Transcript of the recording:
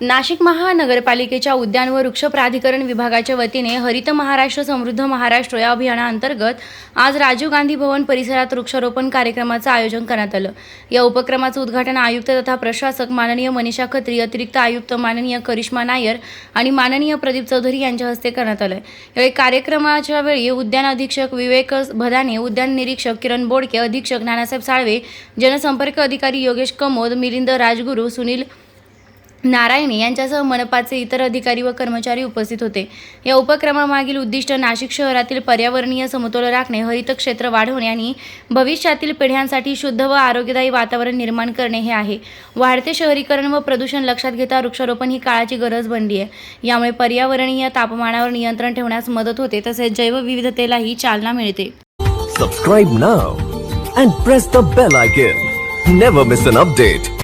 नाशिक महानगरपालिकेच्या उद्यान व वृक्ष प्राधिकरण विभागाच्या वतीने हरित महाराष्ट्र समृद्ध महाराष्ट्र या अभियानाअंतर्गत आज राजीव गांधी भवन परिसरात वृक्षारोपण कार्यक्रमाचं आयोजन करण्यात आलं. या उपक्रमाचं उद्घाटन आयुक्त तथा प्रशासक माननीय मनीषा खत्री अतिरिक्त आयुक्त माननीय करिश्मा नायर आणि माननीय प्रदीप चौधरी यांच्या हस्ते करण्यात आलं. यावेळी कार्यक्रमाच्या वेळी उद्यान अधीक्षक विवेक भदाने उद्यान निरीक्षक किरण बोडके अधीक्षक नानासाहेब साळवे जनसंपर्क अधिकारी योगेश कमोद मिलिंद राजगुरू सुनील नारायणे यांच्यासह मनपाचे इतर अधिकारी व कर्मचारी उपस्थित होते. या उपक्रमामागील उद्दिष्ट नाशिक शहरातील पर्यावरणीय समतोल राखणे हरित क्षेत्र वाढवणे आणि भविष्यातील पिढ्यांसाठी शुद्ध व आरोग्यदायी वातावरण निर्माण करणे हे आहे. वाढते शहरीकरण व प्रदूषण लक्षात घेता वृक्षारोपण ही काळाची गरज बनली आहे. यामुळे पर्यावरणीय तापमानावर नियंत्रण ठेवण्यास मदत होते तसेच जैवविविधतेलाही चालना मिळते. Subscribe now and press the bell icon never miss an update